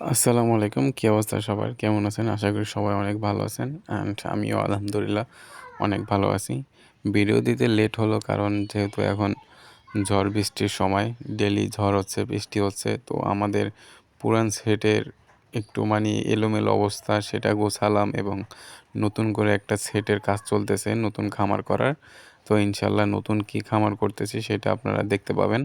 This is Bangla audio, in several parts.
আসসালামু আলাইকুম, কী অবস্থা সবার? কেমন আছেন? আশা করি সবাই অনেক ভালো আছেন অ্যান্ড আমিও আলহামদুলিল্লাহ অনেক ভালো আছি। ভিডিও দিতে লেট হলো কারণ যেহেতু এখন ঝড় বৃষ্টির সময় ডেলি ঝড় হচ্ছে, বৃষ্টি হচ্ছে, তো আমাদের পুরান সেটের একটু মানে এলোমেলো অবস্থা, সেটা গোছালাম এবং নতুন করে একটা সেটের কাজ চলতেছে, নতুন খামার করার। তো ইনশাল্লাহ নতুন কি খামার করতেছি সেটা আপনারা দেখতে পাবেন।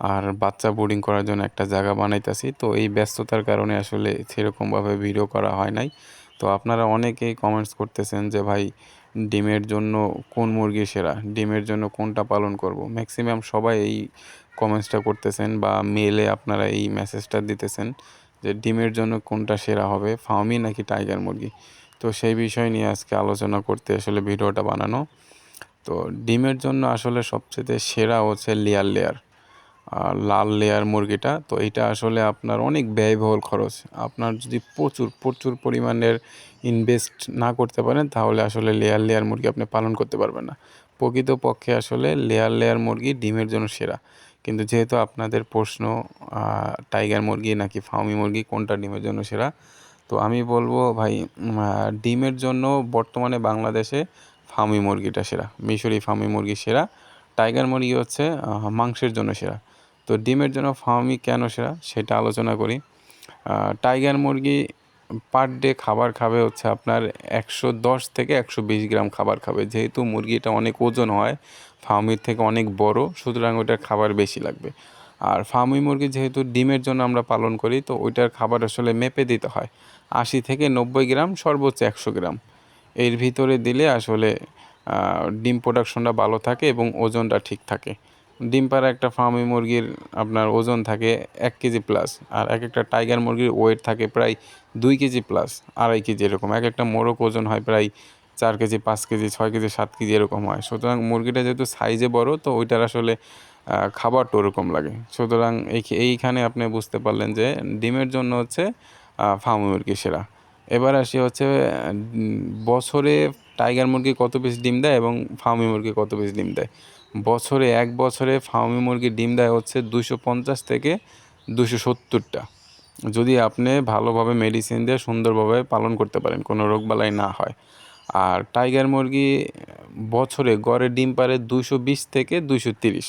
আর বাচ্চা বোর্ডিং করার জন্য একটা জায়গা বানাইতেছি। তো এই ব্যস্ততার কারণে আসলে সেরকমভাবে ভিডিও করা হয় নাই। তো আপনারা অনেকেই কমেন্টস করতেছেন যে, ভাই, ডিমের জন্য কোন মুরগি সেরা? ডিমের জন্য কোনটা পালন করব? ম্যাক্সিমাম সবাই এই কমেন্টসটা করতেছেন বা মেলে আপনারা এই মেসেজটা দিতেছেন যে, ডিমের জন্য কোনটা সেরা হবে? ফার্মি নাকি টাইগার মুরগি? তো সেই বিষয় নিয়ে আজকে আলোচনা করতে আসলে ভিডিওটা বানানো। তো ডিমের জন্য আসলে সবচেয়ে সেরা হচ্ছে লেয়ার লেয়ার লাল লেয়ার মুরগিটা, তো এটা আসলে আপনার অনেক ব্যয়বহুল খরচ। আপনার যদি প্রচুর প্রচুর পরিমাণের ইনভেস্ট না করতে পারেন, তাহলে আসলে লেয়ার লেয়ার মুরগি আপনি পালন করতে পারবেন না। প্রকৃতপক্ষে আসলে লেয়ার লেয়ার মুরগি ডিমের জন্য সেরা। কিন্তু যেহেতু আপনাদের প্রশ্ন টাইগার মুরগি নাকি ফার্মি মুরগি, কোনটা ডিমের জন্য সেরা? তো আমি বলব ভাই ডিমের জন্য বর্তমানে বাংলাদেশে ফার্মি মুরগিটা সেরা। মিশরি ফার্মি মুরগি সেরা। টাইগার মুরগি হচ্ছে মাংসের জন্য সেরা। তো ডিমের জন্য ফার্মি কেন সেরা সেটা আলোচনা করি। টাইগার মুরগি পার ডে খাবার খাবে হচ্ছে আপনার একশো দশ থেকে একশো বিশ গ্রাম খাবার খাবে। যেহেতু মুরগিটা অনেক ওজন হয়, ফার্মির থেকে অনেক বড়, সুতরাং ওইটার খাবার বেশি লাগবে। আর ফার্মি মুরগি যেহেতু ডিমের জন্য আমরা পালন করি, তো ওইটার খাবার আসলে মেপে দিতে হয়। আশি থেকে নব্বই গ্রাম, সর্বোচ্চ একশো গ্রাম। এর ভিতরে দিলে আসলে ডিম প্রোডাকশনটা ভালো থাকে এবং ওজনটা ঠিক থাকে। ডিম পাড়া একটা ফার্মি মুরগির আপনার ওজন থাকে এক কেজি প্লাস আর এক একটা টাইগার মুরগির ওয়েট থাকে প্রায় দুই কেজি প্লাস আড়াই কেজি এরকম। এক একটা মোরগ ওজন হয় প্রায় চার কেজি, পাঁচ কেজি, ছয় কেজি, সাত কেজি এরকম হয়। সুতরাং মুরগিটা যেহেতু সাইজে বড়, তো ওইটার আসলে খাবারটা ওরকম লাগে। সুতরাং এইখানে আপনি বুঝতে পারলেন যে ডিমের জন্য হচ্ছে ফার্মি মুরগি সেরা। এবার আসি হচ্ছে বছরে টাইগার মুরগি কত পিস ডিম দেয় এবং ফার্মি মুরগি কত পিস ডিম দেয়? বছরে এক বছরে ফার্মি মুরগি ডিম দেয় হচ্ছে দুশো পঞ্চাশ থেকে দুশো সত্তরটা। যদি আপনি ভালোভাবে মেডিসিন দিয়ে সুন্দরভাবে পালন করতে পারেন, কোনো রোগবালাই না হয়। আর টাইগার মুরগি বছরে গড়ে ডিম পারে দুশো বিশ থেকে দুশো তিরিশ।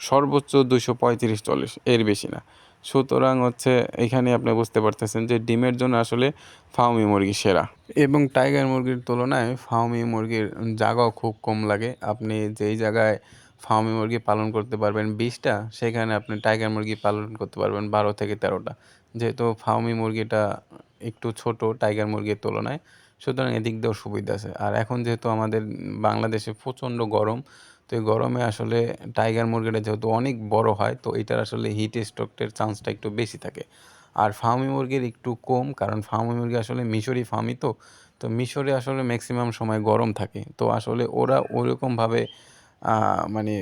সর্বোচ্চ দুশো পঁয়ত্রিশ চল্লিশ, এর বেশি না। সুতরাং হচ্ছে এখানে আপনি বুঝতে পারতেছেন যে ডিমের জন্য আসলে ফার্মি মুরগি সেরা। এবং টাইগার মুরগির তুলনায় ফার্মি মুরগির জায়গাও খুব কম লাগে। আপনি যেই জায়গায় ফার্মি মুরগি পালন করতে পারবেন বিশটা, সেখানে আপনি টাইগার মুরগি পালন করতে পারবেন বারো থেকে তেরোটা। যেহেতু ফার্মি মুরগিটা একটু ছোট টাইগার মুরগির তুলনায়, সুতরাং এদিক দিয়েও সুবিধা আছে। আর এখন যেহেতু আমাদের বাংলাদেশে প্রচণ্ড গরম তো এই গরমে আসলে টাইগার মুরগিটা যেহেতু অনেক বড় হয়, তো এটার আসলে হিট স্ট্রোকের চান্সটা একটু বেশি থাকে। আর ফার্মি মুরগির একটু কম, কারণ ফার্মি মুরগি আসলে মিশরি ফার্মি তো তো মিশরে আসলে ম্যাক্সিমাম সময় গরম থাকে। তো আসলে ওরা ওরকমভাবে মানে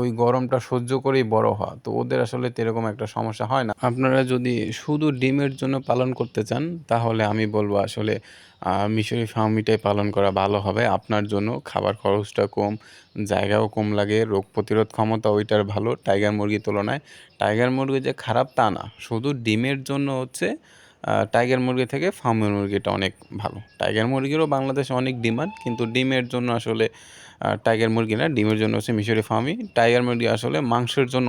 ওই গরমটা সহ্য করেই বড় হওয়া। তো ওদের আসলে এরকম একটা সমস্যা হয় না। আপনারা যদি শুধু ডিমের জন্য পালন করতে চান, তাহলে আমি বলব আসলে মিশরি ফার্মিটাই পালন করা ভালো হবে। আপনার জন্য খাবার খরচটা কম, জায়গাও কম লাগে, রোগ প্রতিরোধ ক্ষমতা ওইটার ভালো। টাইগার মুরগির তুলনায়, টাইগার মুরগি যে খারাপ তা না। শুধু ডিমের জন্য হচ্ছে টাইগার মুরগি থেকে ফার্মের মুরগিটা অনেক ভালো। টাইগার মুরগিরও বাংলাদেশে অনেক ডিমান্ড, কিন্তু ডিমের জন্য আসলে টাইগার মুরগি না, ডিমের জন্য হচ্ছে মিশরি ফার্মি টাইগার মুরগি আসলে মাংসের জন্য